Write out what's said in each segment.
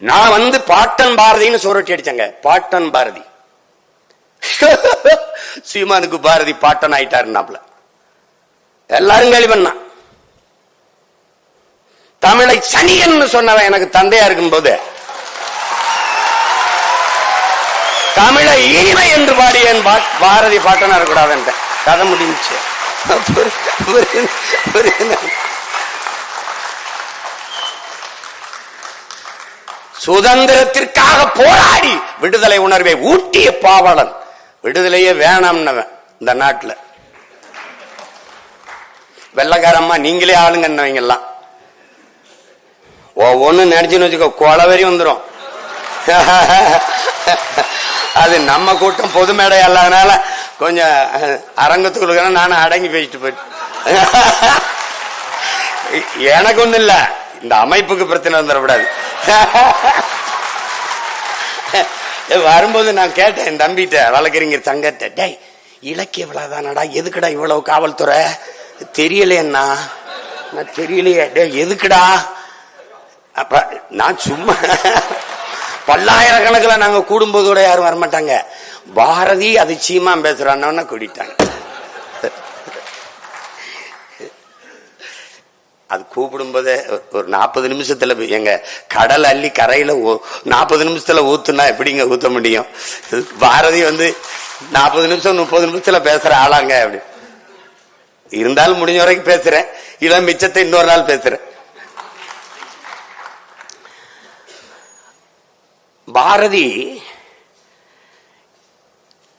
நான் வந்து பாட்டன் பாரதின்னு சுரட்டி அடிச்சங்க. பாட்டன் பாரதி. சீமானுக்கு பாரதி பாட்டன் ஆயிட்டாருனாப்ல எல்லாரும் கேள்வி தமிழை சனியன்னு சொன்னவன் எனக்கு தந்தையா இருக்கும் போது தமிழை இனிமை என்று பாடியன் பா- பாரதி பாட்டனா இருக்கக்கூடாது கதை முடிஞ்சுச்சு. புரியுது- புரியுது. சுதந்திரத்திற்காக போராடி விடுதலை உணர்வை ஊட்டிய பாவலன். விடுதலையே வேணாம்னவன் இந்த நாட்டுல. வெள்ளக்காரம்மா நீங்களே ஆளுங்கன்னவங்கெல்லாம் எல்லாம். ஒவ்வொன்னு நினைச்சுன்னு வச்சுக்கோ கொலவரி வந்துரும். அது நம்ம கூட்டம் பொது மேடை அல்லாதனால கொஞ்சம் அரங்கத்துக்குள்ள நானும் அடங்கி பேசிட்டு போயிட்டு. எனக்கு ஒன்றும் இல்ல. இந்த அமைப்புக்கு பிரச்சனை வந்துடக்கூடாது. வரும்போது நான் கேட்டேன் என் தம்பிட்ட வழக்கறிஞர் தங்கத்தை டேய் இலக்கிய விழாதானடா எதுக்குடா இவ்வளவு காவல்துறை? தெரியலையண்ணா. நான் தெரியலையே. டே எதுக்குடா? அப்ப நான் சும்மா பல்லாயிரக்கணக்கில் நாங்க கூடும்போது கூட யாரும் வரமாட்டாங்க. பாரதி அது சீமா பேசுறான்னு கூட்டிட்டாங்க. அது கூப்பிடும்போதே ஒரு நாற்பது நிமிஷத்துல எங்க கடல் அள்ளி கரையில நாற்பது நிமிஷத்துல ஊத்துனா எப்படிங்க ஊத்த முடியும்? பாரதி வந்து நாற்பது நிமிஷம் முப்பது நிமிஷத்துல பேசுற ஆளாங்க அப்படி. இருந்தாலும் முடிஞ்ச வரைக்கும் பேசுறேன். இதான் மிச்சத்தை இன்னொரு நாள் பேசுறேன். பாரதி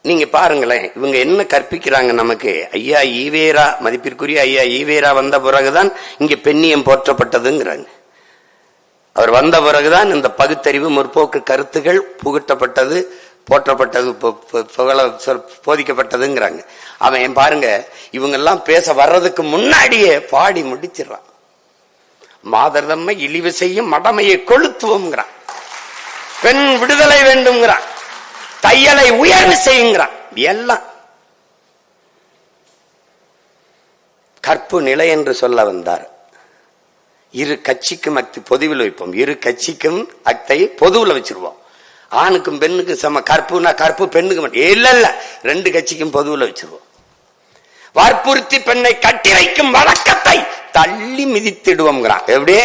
நீங்க பாருங்களேன் இவங்க என்ன கற்பிக்கிறாங்க நமக்கு? ஐயா ஈவேரா மதிப்பிற்குரிய ஐயா ஈவேரா வந்த பிறகுதான் இங்க பெண்ணியம் போற்றப்பட்டதுங்கிறாங்க. அவர் வந்த பிறகுதான் இந்த பகுத்தறிவு முற்போக்கு கருத்துகள் புகட்டப்பட்டது போற்றப்பட்டது பு- புகழ போதிக்கப்பட்டதுங்கிறாங்க. அவன் பாருங்க இவங்க எல்லாம் பேச வர்றதுக்கு முன்னாடியே பாடி முடிச்சிடறான். மாதர்தம்மை இழிவு செய்யும் மடமையை கொளுத்துவோம்ங்கிறான். பெண் விடுதலை வேண்டும்ங்கிறான். தையலை உயர்வு செய்யுங்கிறான். எல்லாம். கற்பு நிலை என்று சொல்ல வந்தார். இரு கட்சிக்கும் அக்தி பொதுவில் வைப்போம். இரு கட்சிக்கும் அக்தை பொதுவில் வச்சிருவோம். ஆணுக்கும் பெண்ணுக்கும் சம கற்புனா கற்பு பெண்ணுக்கு மட்டும். இல்ல இல்ல. ரெண்டு கட்சிக்கும் பொதுவில் வச்சிருவோம். வற்புறுத்தி பெண்ணை கட்டி வைக்கும் வழக்கத்தை தள்ளி மிதித்திடுவோம்ங்கிறான். எப்படி?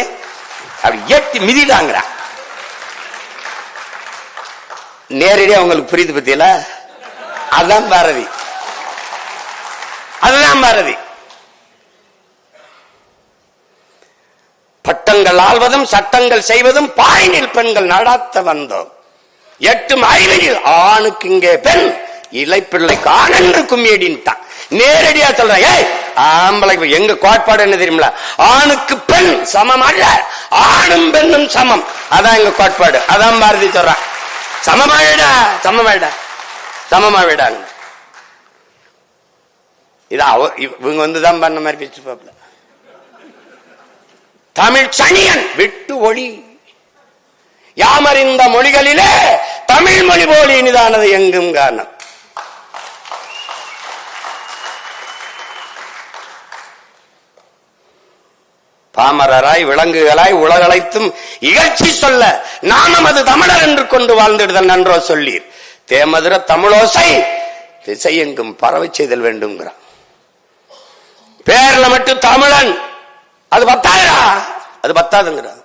அப்படி எட்டி மிதிடாங்கிறான் நேரடியா உங்களுக்கு புரியுது பத்தியில? அதான் பாரதி. அதுதான் பாரதி. பட்டங்கள் ஆள்வதும் சட்டங்கள் செய்வதும் பாயினில் பெண்கள் நடாத்த வந்தோம். எட்டும் அறிவையில் ஆணுக்கு இங்கே பெண் இலைப்பிள்ளைக்கு ஆனன்று கும்மியடின்ட்டான். நேரடியா சொல்றேன் ஏய் ஆம்பளை எங்க கோட்பாடு என்ன தெரியுமில ஆணுக்கு பெண் சமம் அல்ல ஆணும் பெண்ணும் சமம். அதான் எங்க கோட்பாடு. அதான் பாரதி சொல்றான். சமமாயிடா சமமாயிடா சமமாவிடாங்க இது அவ இவங்க வந்து தான் பண்ண மாதிரி பேச்சு பாப்பல தமிழ் சனியன் விட்டு ஒளி. யாமறிந்த மொழிகளிலே தமிழ் மொழி போலி இனிதானது எங்கும் காரணம். பாமரராய் விலங்குகளாய் உலகளைத்தும் இகழ்ச்சி சொல்ல நாமம் அது தமிழர் என்று கொண்டு வாழ்ந்திடுதல் நன்றோ சொல்லீர். தேமதுர தமிழோசை திசையெங்கும் பரவச் செய்தல் வேண்டும்ங்கிறான். பேர்ல மட்டும் தமிழன். அது பத்தாயிரா அது பத்தாதுங்கிறான்.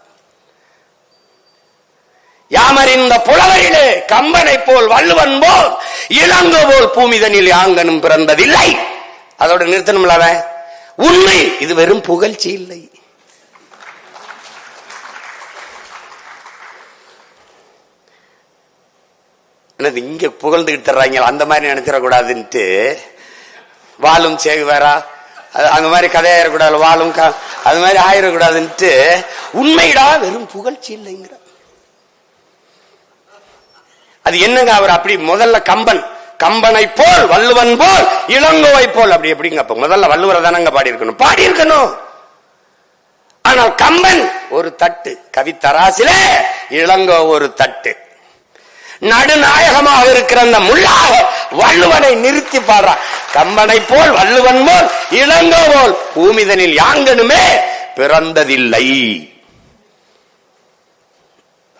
யாமறிந்த புலவரிலே கம்பனை போல் வள்ளுவன் போல் இளங்கோ போல் பூமிதனில் யாங்கனும் பிறந்ததில்லை. அதோட நிறுத்தணும்ல உண்மை இது வெறும் புகழ்ச்சி இல்லை. என்னது இங்கே புகழ்ந்துக்கிட்டு தர்றாங்க அந்த மாதிரி நினைச்சிடக்கூடாதுன்ட்டு. வாழும் சேகுவேரா? வேறா அந்த மாதிரி கதையாயிடக்கூடாது வாழும் அது மாதிரி ஆயிடக்கூடாதுன்ட்டு. உண்மையிடா வெறும் புகழ்ச்சி இல்லைங்கிற. அது என்னங்க அவர் அப்படி முதல்ல கம்பன் கம்பனை போல் வள்ளுவன் போல் இளங்கோவை போல் அப்படி எப்படிங்க அப்ப முதல்ல வள்ளுவரை தானங்க பாடி இருக்கணும் பாடி இருக்கணும் ஆனால் கம்பன் ஒரு தட்டு கவித்தராசிலே இளங்கோ ஒரு தட்டு. நடுநாயகமாக இருக்கிற அந்த முள்ளாக வள்ளுவனை நிறுத்தி பாடுறான் கம்பனை போல் வள்ளுவன் போல் இளங்கோ போல் பூமிதனில் யாங்கனுமே பிறந்ததில்லை.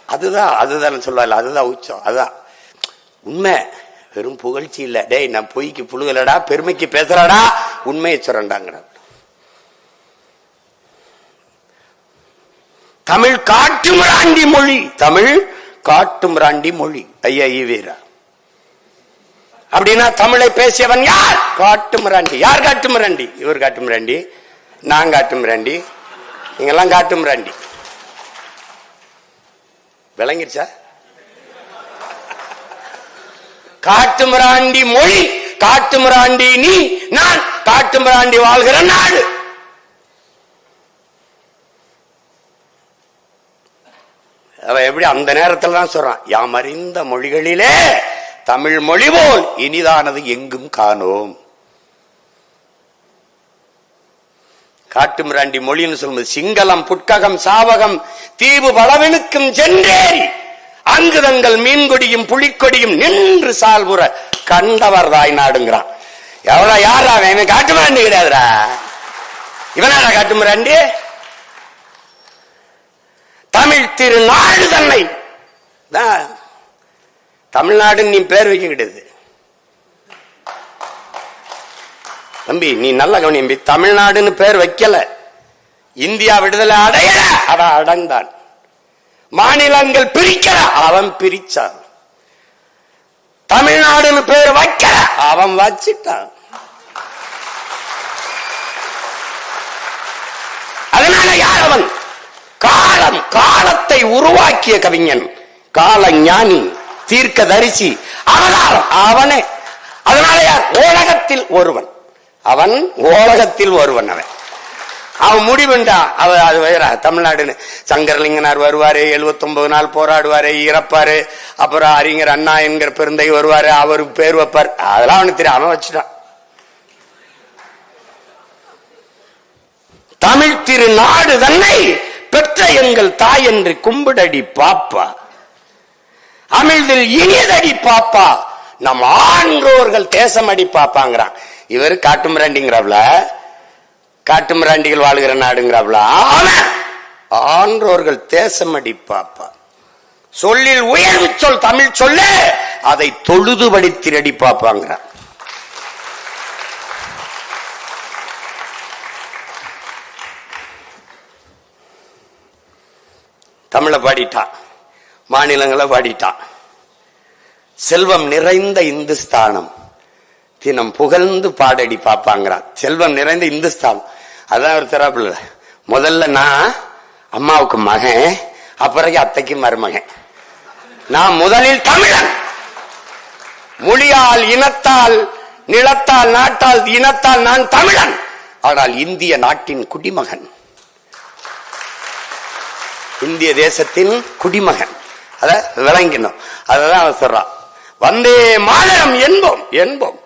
அதுதான் அதுதான் சொல்லல அதுதான் உச்சம் அதுதான். உண்மை வெறும் புகழ்ச்சி இல்ல. டேய் நான் பொய்க்கு புழுகலடா பெருமைக்கு பேசுறடா உண்மையை சுரண்டாங்கிற தமிழ் காட்டுமிராண்டி மொழி தமிழ் காட்டுமிராண்டி மொழி. ஐயா ஈவீரா அப்படின்னா தமிழை பேசியவன் யார்? காட்டுமிராண்டி யார் காட்டுமிராண்டி இவர் காட்டுமிராண்டி நான் காட்டுமிராண்டி நீங்கெல்லாம் காட்டுமிராண்டி விளங்கிருச்சா? காட்டுமிராண்டி மொழி காட்டுமிராண்டி நீ நான் காட்டுமிராண்டி வாழ்கிற நாடு. அவன் எப்படி அந்த நேரத்தில் தான் சொல்றான் யாமறிந்த மொழிகளிலே தமிழ் மொழி போல் இனிதானது எங்கும் காணோம். காட்டுமிராண்டி மொழின்னு சொல்லும்போது சிங்களம் புட்ககம் சாவகம் தீவு பலவெனுக்கும் சென்றேறி அங்கு தங்கள் மீன்கொடியும் புலிக்கொடியும் நின்று சால்புற கண்டவர் தாய் நாடுங்கிறான் எவ்வளவு யாரா அவன்? இவன் காட்டுமிராண்டி கிடையாதுடா. இவனாடா காட்டுமிராண்டி? தமிழ் திருநாடு தன்னை. தான் தமிழ்நாடுன்னு நீ பேர் வைக்க கிடையாது தம்பி நீ நல்ல கவனியம்பி தமிழ்நாடுன்னு பேர் வைக்கல. இந்தியா விடுதலை அடையல. அவன் அடைந்தான். மாநிலங்கள் பிரிக்கல. அவன் பிரிச்சான். தமிழ்நாடுன்னு பேர் வைக்கல. அவன் வச்சிட்டான். அதனால யார் அவன்? காலம் காலத்தை உருவாக்கிய கவிஞன் கால ஞானி தீர்க்க தரிசி அவனால் அவனே. அதனால யார் ஓலகத்தில் ஒருவன். அவன் ஓலகத்தில் ஒருவன் அவன். அவன் முடிவுண்டா. அவ அது வேற. தமிழ்நாடுன்னு சங்கரலிங்கனார் வருவாரு 79 நாள் போராடுவாரு இறப்பாரு. அப்புறம் அறிஞர் அண்ணா என்கிற பெருந்தை வருவாரு அவருக்கு பேர் வைப்பார். அதெல்லாம் அவனுக்கு தெரியும். அவன் வச்சுட்டான். தமிழ் திருநாடு தன்னை பெற்ற எங்கள் தாய் என்று கும்பிடடி பாப்பா. அமிழ்தில் இனியதடி பாப்பா. நம் ஆன்றோர்கள் தேசமடி பாப்பாங்கிறான். இவர் காட்டுமிராண்டிங்கிறாப்ல? காட்டுமிராண்டிகள் வாழ்கிற நாடுங்கிறாப்ல? ஆன்றோர்கள் தேசமடி பாப்பா. சொல்லில் உயர்வு சொல் தமிழ் சொல்லு அதை தொழுது படித்திரடி பாப்பாங்கிறான். தமிழை பாடிட்டான் மாநிலங்களை பாடிட்டான் செல்வம் நிறைந்த இந்துஸ்தானம். தினம் புகழ்ந்து பாடடி பார்ப்பாங்கிறான் செல்வம் நிறைந்த இந்துஸ்தானம். அதான் ஒரு தராப்புல. முதல்ல நான் அம்மாவுக்கு மகன் அப்புறம் அத்தைக்கு மருமகன். நான் முதலில் தமிழன். மொழியால் இனத்தால் நிலத்தால் நாட்டால் இனத்தால் நான் தமிழன். ஆனால் இந்திய நாட்டின் குடிமகன். இந்திய தேசத்தின் குடிமகன். அத விளங்கினோம் அததான் அவன் சொல்றான். வந்தே மாநிலம் என்போம் என்போம்.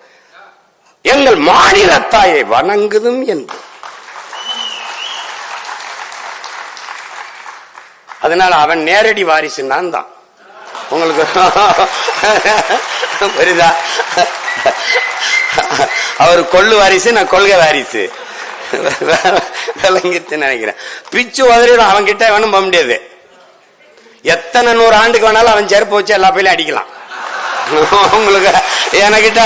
எங்கள் மாநிலத்தாயை வணங்குதும் என்போம். அதனால அவன் நேரடி வாரிசு நான் தான். உங்களுக்கு புரியுதா? அவர் கொள்ளு வாரிசு நான் கொள்கை வாரிசு. விளங்கிட்டு நினைக்கிறேன். பிச்சு உதறிடும் அவன் கிட்ட வேணும் போக முடியாது. எத்தனை நூறு ஆண்டுக்கு வேணாலும் அவன் செருப்பு வச்சு எல்லா பையிலும் அடிக்கலாம். உங்களுக்கு எனக்கிட்ட.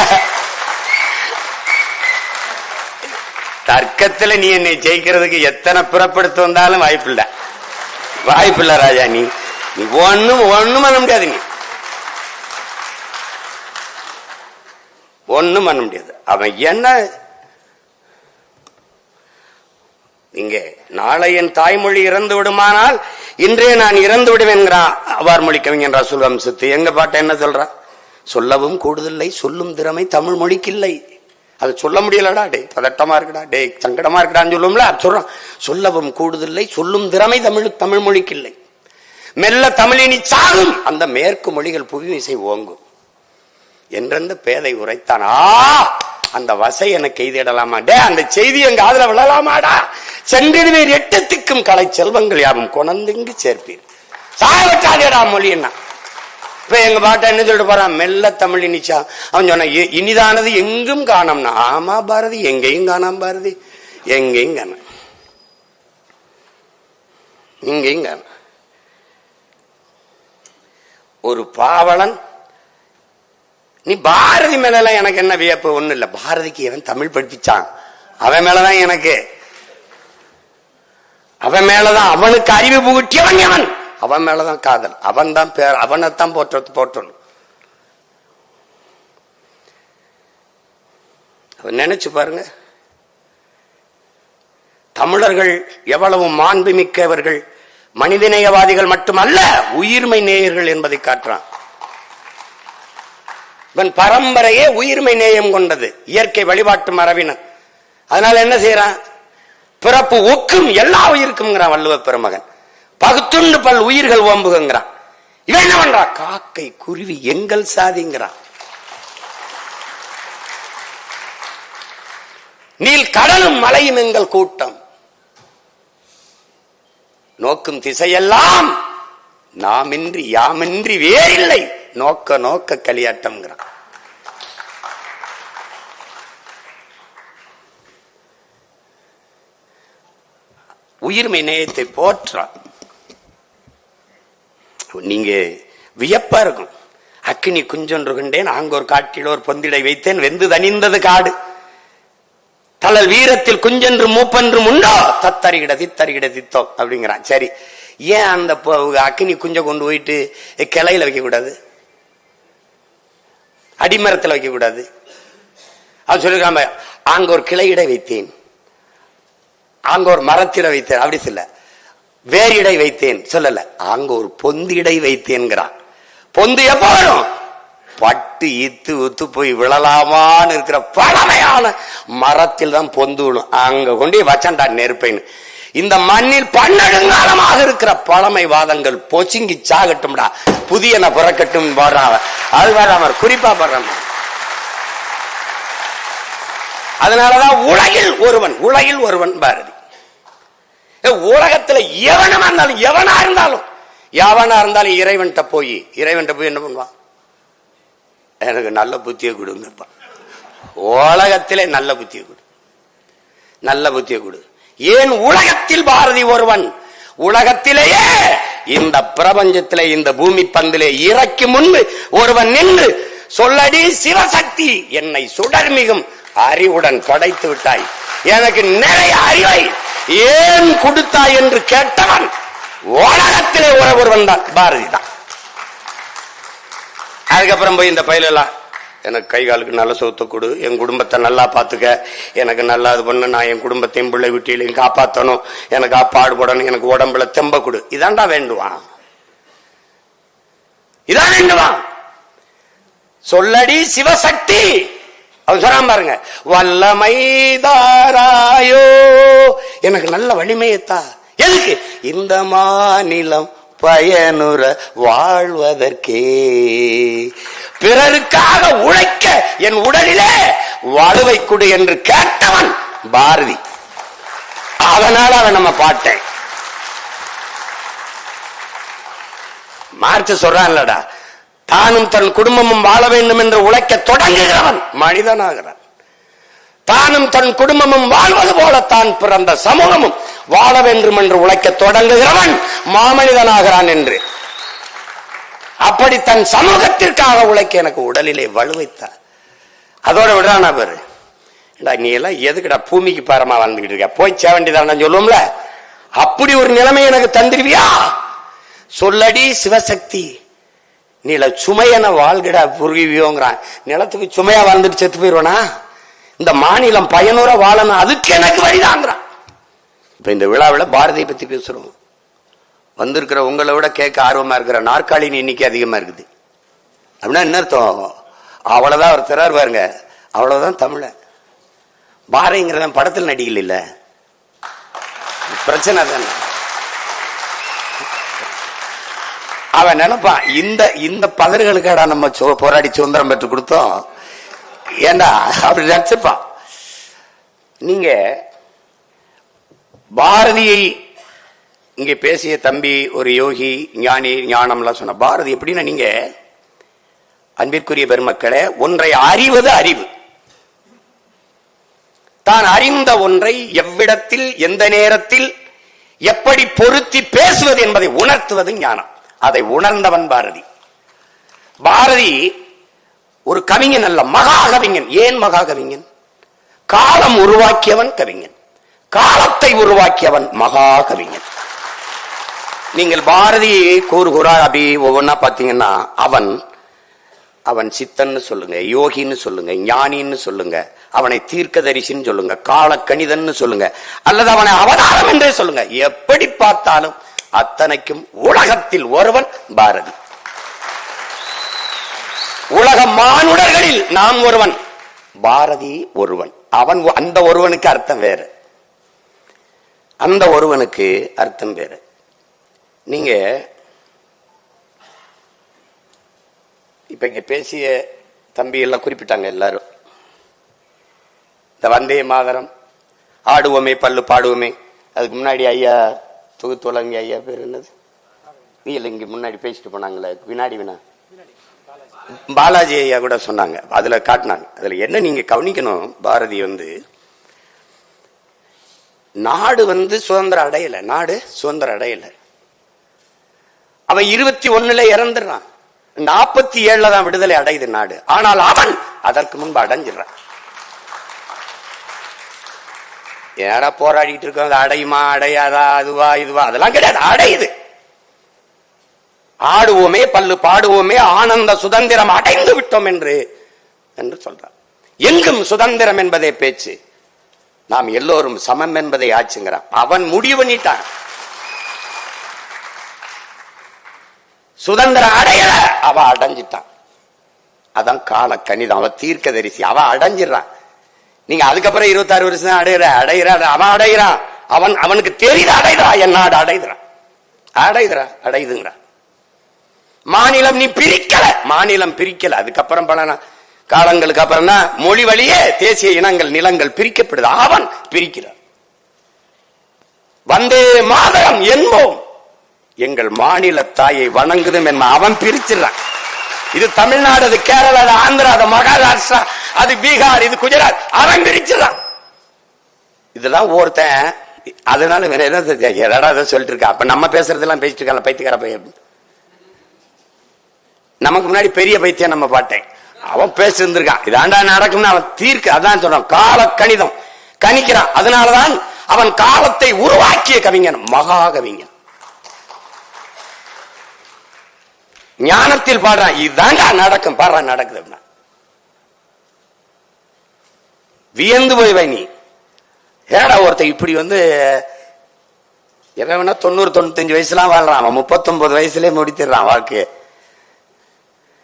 தர்க்கத்துல நீ என்னை ஜெயிக்கிறதுக்கு எத்தனை புறப்படுத்து வந்தாலும் வாய்ப்பில்லை வாய்ப்பில்லை ராஜா நீ நீ ஒண்ணும் ஒண்ணும் பண்ண முடியாது நீ. ஒண்ணும் பண்ண முடியாது. அவன் என்ன இங்கே நாளை என் தாய்மொழி இறந்து விடுமானால் இன்றே நான் இறந்து விடுவேன்கிறான் அவார் மொழி கவிஞன் ரசூல் சித்து எங்க பாட்ட என்ன சொல்றா? சொல்லவும் கூடுதில்லை சொல்லும் திறமை தமிழ் மொழிக்கு இல்லை அது சொல்ல முடியலடா டே பதட்டமா இருக்குடா டே சங்கடமா இருக்குடான்னு சொல்லுவோம்ல சொல்றான் சொல்லவும் கூடுதில்லை சொல்லும் திறமை தமிழ் தமிழ் மொழிக்கு இல்லை மெல்ல தமிழினி சாகும். அந்த மேற்கு மொழிகள் புவிமிசை ஓங்கும். என்றெந்த பேதை உரைத்தான் ஆ அந்த வசை எனக்கு எய்திடலாமா? டே அந்த செய்தி எங்க ஆதரவு விழலாமாடா சென்றிடுவீர் எட்டத்துக்கும் கலை செல்வங்கள் யாவும் கொணந்துங்கு சேர்ப்பீர். சாயவற்றாதேடா மொழி என்ன இப்ப எங்க பாட்டா என்ன சொல்லிட்டு போறான் மெல்ல தமிழ் இனிச்சா. அவன் சொன்ன இனிதானது எங்கும் காணோம்னா. ஆமா பாரதி எங்கேயும் காணாம பாரதி. எங்கேயும் காணாம். இங்கேயும் காணாம். ஒரு பாவலன் நீ பாரதி மேல எனக்கு என்ன வியப்பு? ஒண்ணு இல்ல. பாரதிக்கு எவன் தமிழ் படிப்பிச்சான். அவன் மேலதான் எனக்கு. அவன் மேலதான் அவனுக்கு அறிவு புகுட்டியவன் எவன் அவன் மேலதான் காதல். அவன் தான் பேர் அவனைத்தான் போற்ற போற்றணும். அவன் நினைச்சு பாருங்க. தமிழர்கள் எவ்வளவு மாண்புமிக்கவர்கள். மனிதநேயவாதிகள் மட்டுமல்ல உயிர்மை நேயர்கள் என்பதை காட்டுறான். இவன் பரம்பரையே உயிர்மை நேயம் கொண்டது இயற்கை வழிபாட்டு மரபினன் அதனால என்ன செய்யறான்? பிறப்பு ஒக்கும் எல்லா உயிருக்கும்ங்கிறான் வள்ளுவ பெருமகன். பகுத்துண்டு பல் உயிர்கள் ஓம்புகிறான் இவன் என்ன பண்றான்? காக்கை குருவி எங்கள் சாதிங்கிறான். நீல் கடலும் மலையும் எங்கள் கூட்டம். நோக்கும் திசையெல்லாம் நாமின்றி யாமின்றி வேறில்லை. நோக்க நோக்க களியாட்டம்ங்கிறான் உயிர்மை நேயத்தை போற்றான். நீங்க வியப்பா இருக்கும் அக்கினி குஞ்சொன்று கொண்டேன் ஆங்கோர் காட்டில் ஒரு பொந்திடை வைத்தேன் வெந்து தனிந்தது காடு. தளல் வீரத்தில் குஞ்சென்று மூப்பென்று உண்டோ தத்தறிகிட தித்தறிகிட தித்தோம் அப்படிங்கிறான். சரி ஏன் அந்த பொ- அக்கினி குஞ்ச கொண்டு போயிட்டு கிளையில வைக்க கூடாது அடிமரத்தில் வைக்க கூடாது அது சொல்லிருக்காம அங்க ஒரு கிளையிட வைத்தேன். அங்க ஒரு மரத்தில வைத்தேன். அப்படி சொல்ல. வேறிடை வைத்தேன். சொல்லல. அங்க ஒரு பொந்திடை வைத்தேன்கிறான் பொந்து எப்ப வரும்? பட்டு இத்து உத்து போய் விழலாமான்னு இருக்கிற பழமையான மரத்தில் தான் பொந்து விழும். அங்க கொண்டு வச்சண்டா நெருப்பைன்னு. இந்த மண்ணில் பன்னெடுங்காலமாக இருக்கிற பழமை வாதங்கள் பொச்சுங்கி சாகட்டும்டா. புதியன பிறக்கட்டும் போடுறான் அது அவர் குறிப்பா பாடுறான். அதனாலதான் உலகில் ஒருவன் உலகில் ஒருவன் பாரதி. ஏ, உலகத்துல எவனமா இருந்தாலும் எவனா இருந்தாலும் எவனா இருந்தாலும் இறைவன்கிட்ட போய் இறைவன்கிட்ட போய் என்ன பண்ணுவான்? எனக்கு நல்ல புத்தியை கொடுங்கப்பா. உலகத்திலே நல்ல புத்தியை கொடு. நல்ல புத்தியை கொடு. ஏன் உலகத்தில் பாரதி ஒருவன்? உலகத்திலேயே இந்த பிரபஞ்சத்திலே இந்த பூமி பந்திலே இறக்கி முன்பு ஒருவன் நின்று சொல்லடி சிவசக்தி என்னை சுடர்மிகும் அறிவுடன் படைத்து விட்டாய். எனக்கு நிறைய அறிவை ஏன் கொடுத்தாய் என்று கேட்டவன் உலகத்திலே ஒரு தான். பாரதி தான். அதுக்கப்புறம் போய் இந்த பயிலெல்லாம் எனக்கு கை காலுக்கு நல்ல சொத்து கொடு என் குடும்பத்தை நல்லா பார்த்துக்க எனக்கு நல்லா இது பண்ணு நான் என் குடும்பத்தையும் பிள்ளை வீட்டிலையும் காப்பாற்றணும் எனக்கு பாடுபடணும் எனக்கு உடம்புல தெம்ப கொடு. இதாண்டா வேண்டுவான். இதான் வேண்டுவான். சொல்லடி சிவசக்தி. அவன் சொல்றான் பாருங்க வல்லமைதாராயோ. எனக்கு நல்ல வலிமையத்தா. எதுக்கு? இந்த மாநிலம் பயனுற வாழ்வதற்கே. பிறருக்காக உழைக்க என் உடலிலே வலுவை கொடு என்று கேட்டவன் பாரதி. அதனால அவன் நம்ம பாட்டேன் மார்க்ஸ் சொல்றான்லடா தானும் தன் குடும்பமும் வாழ வேண்டும் என்று உழைக்க தொடங்குகிறவன் மனிதனாகிறான். தானும் தன் குடும்பமும் வாழ்வது போல தான் பிறந்த சமூகமும் வாழ வேண்டும் என்று உழைக்க தொடங்குகிறவன் மாமனிதனாகிறான் என்று. அப்படி தன் சமூகத்திற்காக உழைக்க எனக்கு உடலிலே வலுவைத்தார் அதோட விடுறானா பேரு. நீ எல்லாம் எதுக்குடா பூமிக்கு பாரமா வாழ்ந்துகிட்டு இருக்க? போய் சேவண்டிதான் சொல்லுவோம்ல? அப்படி ஒரு நிலைமை எனக்கு தந்துருவியா? சொல்லடி சிவசக்தி. நில சுமையன வாழ்கிடா புரிவியோங்கிறான். நிலத்துக்கு சுமையா வாழ்ந்துட்டு செத்து போயிருவானா? இந்த மாநிலம் பயனுற வாழணும் அதுக்கு எனக்கு வழிதாங்கிறான். இப்ப இந்த விழாவில் பாரதியை பத்தி பேசுறோம். வந்திருக்கிற உங்களை விட கேட்க ஆர்வமா இருக்கிற நாற்காலின் எண்ணிக்கை அதிகமா இருக்குது. அப்படின்னா என்ன அர்த்தம்? அவ்வளவுதான் ஒரு திறார் பாருங்க அவ்வளவுதான் தமிழ. பாரதிங்கிறதான் படத்தில் நடிக்கல இல்லை? பிரச்சனை தானே. அவன் நினைப்பான் இந்த இந்த பதறுகளுக்காடா நம்ம போராடி சுதந்திரம் பெற்று கொடுத்தோம். ஏண்டா? அப்படி நினைச்சிருப்பான். நீங்க பாரதியை இங்கே பேசிய தம்பி ஒரு யோகி ஞானி ஞானம்லாம் சொன்ன பாரதி எப்படின்னா நீங்க அன்பிற்குரிய பெருமக்களே ஒன்றை அறிவது அறிவு. தான் அறிந்த ஒன்றை எவ்விடத்தில் எந்த நேரத்தில் எப்படி பொருத்தி பேசுவது என்பதை உணர்த்துவது ஞானம். அதை உணர்ந்தவன் பாரதி. பாரதி ஒரு கவிஞன் அல்ல மகா கவிஞன் ஏன் மகா கவிஞன் காலம் உருவாக்கியவன் கவிஞன். காலத்தை உருவாக்கியவன் மகா கவிஞன் நீங்கள் பாரதி கூறு அப்படி ஒவ்வொன்னா பார்த்தீங்கன்னா அவன் அவன் சித்தன்னு சொல்லுங்க யோகின்னு சொல்லுங்க ஞானின்னு சொல்லுங்க அவனை தீர்க்கதரிசின்னு சொல்லுங்க கால கணிதன்னு சொல்லுங்க அல்லது அவனை அவதாரம் என்றே சொல்லுங்க. எப்படி பார்த்தாலும் அத்தனைக்கும் உலகத்தில் ஒருவன் பாரதி. உலக மானுடர்களில் நான் ஒருவன் பாரதி ஒருவன். அவன் அந்த ஒருவனுக்கு அர்த்தம் வேறு. அந்த ஒருவனுக்கு அர்த்தம் வேறு. நீங்க இப்ப இங்க பேசிய தம்பி எல்லாம் குறிப்பிட்டாங்க எல்லாரும். இந்த வந்தே மாதரம் ஆடுவோமே பல்லு பாடுவோமே அதுக்கு முன்னாடி ஐயா தொகுத்துலங்க ஐயா பேர் என்னது? இல்லை இங்கே முன்னாடி பேசிட்டு போனாங்களே வினாடி வினா. பாலாஜி ஐயா கூட சொன்னாங்க அதில் காட்டினாங்க. அதில் என்ன நீங்கள் கவனிக்கணும் பாரதி வந்து நாடு வந்து சுதந்திரம் அடையலை நாடு சுதந்திரம் அடையலை. அவன் இருபத்தி ஒன்னுல இறந்துடுறான். நாற்பத்தி ஏழுல தான் விடுதலை அடையுது நாடு. ஆனால் அவன் அதற்கு முன்பு அடைஞ்சிடறான். ஏடா போராடிட்டு இருக்கோம். அது அடையுமா அடையாதா அதுவா இதுவா? அதெல்லாம் கிடையாது. அடையுது ஆடுவோமே பல்லு பாடுவோமே ஆனந்த சுதந்திரம் அடைந்து விட்டோம் என்று என்று சொல்றார். எங்கும் சுதந்திரம் என்பதே பேச்சு. நாம் எல்லோரும் சமம் என்பதை ஆச்சுங்கிறான். அவன் முடிவு பண்ணிட்டான் சுதந்திரம் அடையல. அவ அடைஞ்சிட்டான். அதான் கால கணிதம் அவ தீர்க்க தரிசி அவ அடைஞ்சிடறான். நீங்க அதுக்கப்புறம் இருபத்தாறு வருஷம் அடையிற அடையிறான் அவன் அடையிறான் அவன் அவனுக்கு தெரியுது அடைகிறான் என் நாடு அடைகிறான் அடைகிறா அடையுதுங்கிறான் மாநிலம் நீ பிரிக்கல மாநிலம் பிரிக்கல. அதுக்கப்புறம் பல காலங்களுக்கு அப்புறம் தான் மொழி வழியே தேசிய இனங்கள் நிலங்கள் பிரிக்கப்படுது. அவன் பிரிக்கிறான். வந்தே மாதரம் என்போம். எங்கள் மாநில தாயை வணங்குதும் என்ப அவன் பிரிச்சிடறான். இது தமிழ்நாடு அது கேரளா அது ஆந்திரா அது மகாராஷ்டிரா அது பீகார் இது குஜராத். அவன் இதெல்லாம் ஒருத்தன் அதனால வேற என்ன எதடா அதை சொல்லிட்டு இருக்கா அப்ப நம்ம பேசுறதெல்லாம் பேசிட்டு இருக்காங்க பைத்தியக்கார பையன் நமக்கு முன்னாடி பெரிய பைத்தியம் நம்ம பாட்டேன். அவன் பேசிருந்திருக்கான். இதாண்டா நடக்கும்னு அவன் தீர்க்க அதான் சொல்றான். கால கணிதம் கணிக்கிறான். அதனாலதான் அவன் காலத்தை உருவாக்கிய கவிஞன் மகா கவிஞன் ஞானத்தில் பாடுறான் இதுதாண்டா நடக்கும். பாடுறான் நடக்குது அப்படின்னா. வியந்து போய் வை நீ. ஏடா ஒருத்தன் இப்படி வந்து எவன் வேணா தொண்ணூறு தொண்ணூத்தஞ்சு வயசுலாம் வாழ்றான். அவன் முப்பத்தொன்பது வயசுலேயே முடித்திடுறான் வாழ்க்கையை.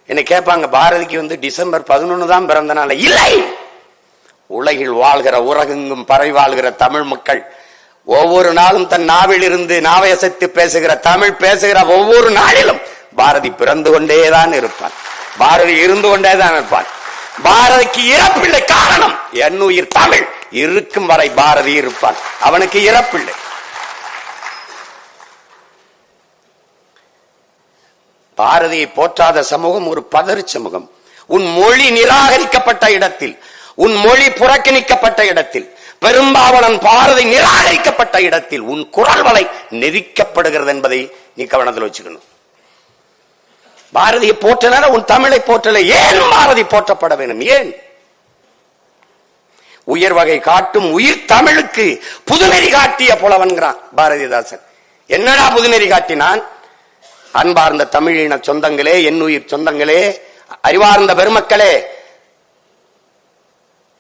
என்னை கேட்பாங்க பாரதிக்கு வந்து டிசம்பர் பதினொன்னு தான் பிறந்த நாள். இல்லை! உலகில் வாழ்கிற உலகெங்கும் பறை வாழ்கிற தமிழ் மக்கள் ஒவ்வொரு நாளும் தன் நாவில் இருந்து நாவயசத்து பேசுகிற தமிழ் பேசுகிற ஒவ்வொரு நாளிலும் பாரதி பிறந்து கொண்டேதான் இருப்பான். பாரதி இருந்து கொண்டேதான் இருப்பான். பாரதிக்கு இறப்பில்லை காரணம் என் உயிர் தமிழ். இருக்கும் வரை பாரதி இருப்பான். அவனுக்கு இறப்பில்லை. பாரதியை போற்றாத சமூகம் ஒரு பதறு சமூகம். உன் மொழி நிராகரிக்கப்பட்ட இடத்தில் உன் மொழி புறக்கணிக்கப்பட்ட இடத்தில் பெரும்பாவனன் பாரதி நிராகரிக்கப்பட்ட இடத்தில் உன் குரல் வலை நெரிக்கப்படுகிறது என்பதை நீ கவனத்தில் வச்சுக்கணும். பாரதியை போற்றல உன் தமிழை போற்றல ஏன் பாரதி போற்றப்பட வேண்டும்? ஏன்? உயர் வகை காட்டும் உயிர் தமிழுக்கு புதுநெறி காட்டிய புலவன்கிறான் பாரதிதாசன். என்னடா புதுநெறி காட்டினான்? அன்பார்ந்த தமிழின சொந்தங்களே என் உயிர் சொந்தங்களே அறிவார்ந்த பெருமக்களே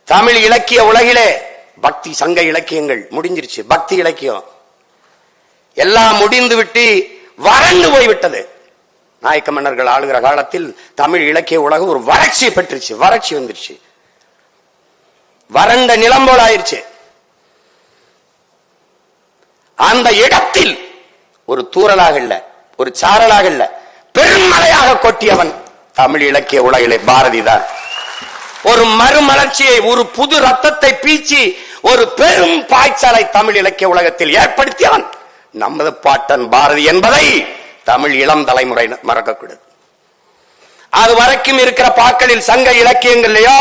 தமிழ் இலக்கிய உலகிலே பக்தி சங்க இலக்கியங்கள் முடிஞ்சிருச்சு. பக்தி இலக்கியம். எல்லாம் முடிந்து விட்டு வறண்டு போய்விட்டது. நாயக்க மன்னர்கள் ஆளுகிற காலத்தில் தமிழ் இலக்கிய உலகம் ஒரு வறட்சி பெற்றுச்சு வறட்சி வந்துருச்சு. வறண்ட நிலம் போல ஆயிருச்சு. அந்த இடத்தில் ஒரு தூறலாக இல்ல ஒரு சாரலாக இல்ல பெருமலையாக கொட்டியவன் தமிழ் இலக்கிய உலகிலே பாரதிதான் ஒரு மறுமலர்ச்சியை ஒரு புது ரத்தத்தை பீச்சி ஒரு பெரும் பாய்ச்சலை தமிழ் இலக்கிய உலகத்தில் ஏற்படுத்தியவன் நமது பாட்டன் பாரதி என்பதை தமிழ் இளம் தலைமுறை மறக்கக்கூடாது. அது வரைக்கும் இருக்கிற பாக்களில் சங்க இலக்கியங்களையோ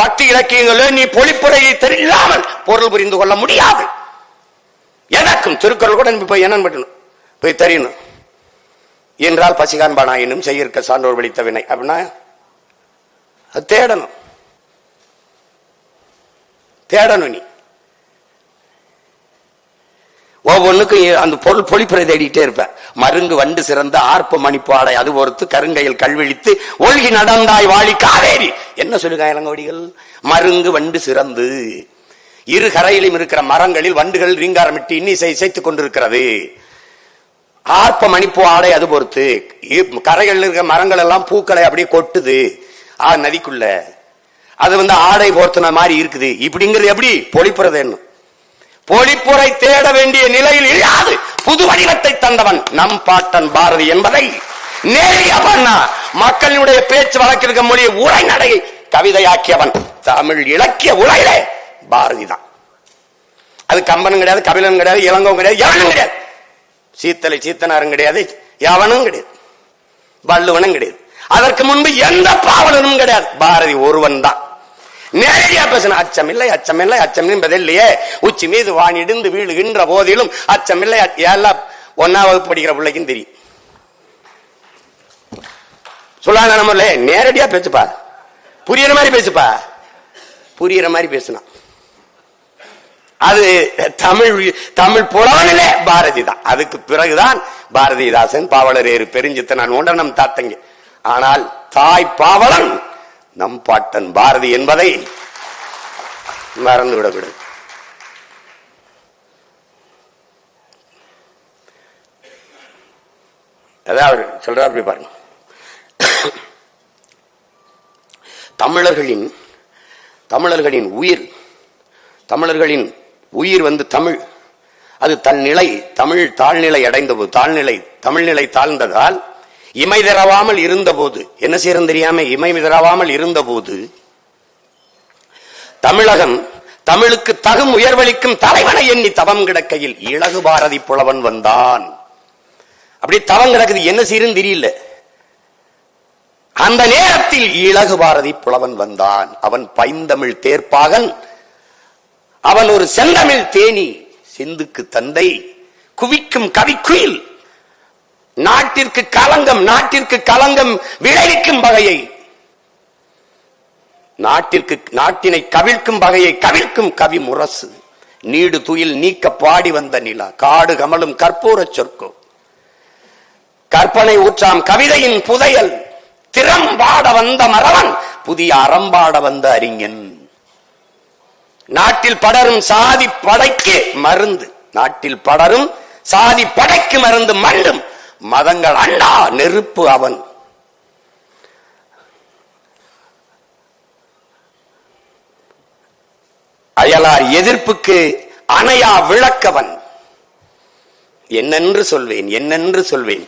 பக்தி இலக்கியங்களோ நீ பொழிப்புரையை தெரியாமல் பொருள் புரிந்து கொள்ள முடியாது. எனக்கும் திருக்குறள் கூட போய் என்னன்னு பண்ணணும் போய் தெரியணும். என்றால் பசிகான்பானாயினும் செய்யிருக்க சான்றோர் வலித்த வினை. அப்படின்னா அது தேடணும். தேடணும் நீ. ஒவ்வொன்றுக்கும் அந்த பொருள் பொழிப்புரை தேடிட்டே இருப்பேன். மருங்கு வண்டு சிறந்த ஆர்ப்ப மணிப்பாடை அது பொறுத்து கருங்கையில் கல்விழித்து ஒழுகி நடந்தாய் வாழி காவேரி. என்ன சொல்லுங்க இளங்கோடிகள்? மருங்கு வண்டு சிறந்து இரு கரையிலும் இருக்கிற மரங்களில் வண்டுகள் ரீங்காரமிட்டு இன்னிசை இசைத்துக் கொண்டிருக்கிறது. ஆர்ப்ப மணிப்பு ஆடை அது பொறுத்து கரைகளில் இருக்கிற மரங்கள் எல்லாம் பூக்களை அப்படியே கொட்டுது. ஆ நதிக்குள்ள. அது வந்து ஆடை போர்த்துன மாதிரி இருக்குது. இப்படிங்கிறது எப்படி? பொழிப்புறது என்ன? பொழிப்புரை தேட வேண்டிய நிலையில் இல்லாது புது வடிவத்தை தந்தவன் நம் பாட்டன் பாரதி என்பதை நேரிய மக்களினுடைய பேச்சு வழக்கிருக்க மொழியை உரைநடையை கவிதையாக்கியவன் தமிழ் இலக்கிய உலகிலே பாரதி தான். அது கம்பனும் கிடையாது கபிலன் கிடையாது இளங்கவும் கிடையாது எவனும் கிடையாது. சீத்தலை சீத்தனாரும் கிடையாது எவனும் கிடையாது வள்ளுவனும் கிடையாது. அதற்கு முன்பு எந்த பாவலனும் கிடையாது. பாரதி ஒருவன் தான். நேரடியா பேசின அச்சமில்லை அச்சமில்லை அச்சம் என்பதில்லையே. உச்சி மீது வானிடிந்து வீழுகின்ற போதிலும் அச்சமில்லை எல்லாம் ஒன்னாம் வகுப்பு படிக்கிற பிள்ளைக்கும் தெரியும். சொல்லாங்க நம்மளே நேரடியா பேசுப்பா. புரியுற மாதிரி பேசுப்பா. புரியுற மாதிரி பேசினான் அது தமிழ் தமிழ் புலவனிலே பாரதி தான். அதுக்கு பிறகுதான் பாரதிதாசன் பாவலரேறு ஏறு பெருஞ்சித்தன் நம் தாத்தங்க. ஆனால் தாய் பாவலன் நம் பாட்டன் பாரதி என்பதை மறந்துவிடக்கூடாது அதாவது அதான் சொல்றார் அப்படி பாருங்க. தமிழர்களின் தமிழர்களின் உயிர் தமிழர்களின் உயிர் வந்து தமிழ். அது தன் நிலை தமிழ் தாழ்நிலை அடைந்த தாழ்நிலை தமிழ்நிலை தாழ்ந்ததால் இமை தரவாமல் இருந்தபோது என்ன செய்யறது தெரியாம இமை தரவாமல் இருந்தபோது தமிழகம் தமிழுக்கு தகும் உயர்வளிக்கும் தலைவனை எண்ணி தவம் கிடக்கையில் இலகு பாரதி புலவன் வந்தான். அப்படி தவம் கிடக்குது என்ன செய்யறன்னு தெரியல. அந்த நேரத்தில் இலகு பாரதி புலவன் வந்தான். அவன் பைந்தமிழ் தேர்ப்பாகன் அவன் ஒரு செந்தமிழ் தேனி சிந்துக்கு தந்தை குவிக்கும் கவிக்குயில் நாட்டிற்கு கலங்கம் நாட்டிற்கு கலங்கம் விளைவிக்கும் வகையை. நாட்டிற்கு நாட்டினை கவிழ்க்கும் வகையை கவிழ்க்கும் கவி முரசு. நீடு துயில் நீக்க பாடி வந்த நிலா. காடு கமலும் கற்பூரச் சொற்கோ. கற்பனை ஊற்றாம் கவிதையின் புதையல். திறம்பாட வந்த மறவன் புதிய அறம்பாட வந்த அறிஞன். நாட்டில் படரும் சாதி படைக்கு மருந்து. நாட்டில் படரும் சாதி படைக்கு மருந்து மண்டும் மதங்கள் அண்டா நெருப்பு அவன். அயலார் எதிர்ப்புக்கு அணையா விளக்கவன். என்னென்று சொல்வேன் என்னென்று சொல்வேன்?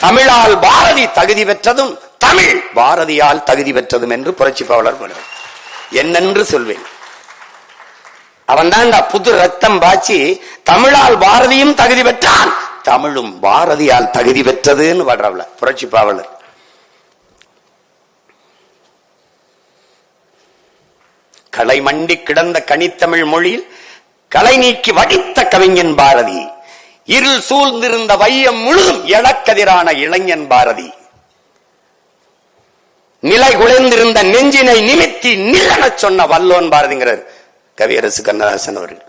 தமிழால் பாரதி தகுதி பெற்றதும் தமிழ் பாரதியால் தகுதி பெற்றதும் என்று புரட்சி பாவலர் என்னென்று சொல்வேன்? அவன் தான் புது ரத்தம் பாய்ச்சி தமிழால் பாரதியும் தகுதி பெற்றான். தமிழும் பாரதியால் தகுதி பெற்றதுன்னு வர்றவள புரட்சி பாவலர். களை மண்டி கிடந்த கனித்தமிழ் மொழியில் களை நீக்கி வடித்த கவிஞன் பாரதி. இருள் சூழ்ந்திருந்த வையம் முழுதும் எழக்கதிரான இளைஞன் பாரதி. நிலை குலைந்திருந்த நெஞ்சினை நிமித்தி நிலன சொன்ன வல்லோன் பாரதிங்கிறார். கவியரசு கண்ணதாசன் அவர்கள்.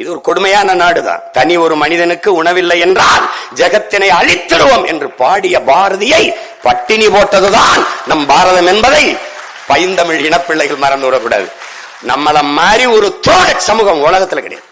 இது ஒரு கொடுமையான நாடுதான். தனி ஒரு மனிதனுக்கு உணவில்லை என்றால் ஜெகத்தினை அழித்திடுவோம் என்று பாடிய பாரதியை பட்டினி போட்டதுதான் நம் பாரதம் என்பதை பைந்தமிழ் இனப்பிள்ளைகள் மறந்துவிடக்கூடாது. நம்மள மாதிரி ஒரு தோழ சமூகம் உலகத்துல கிடையாது.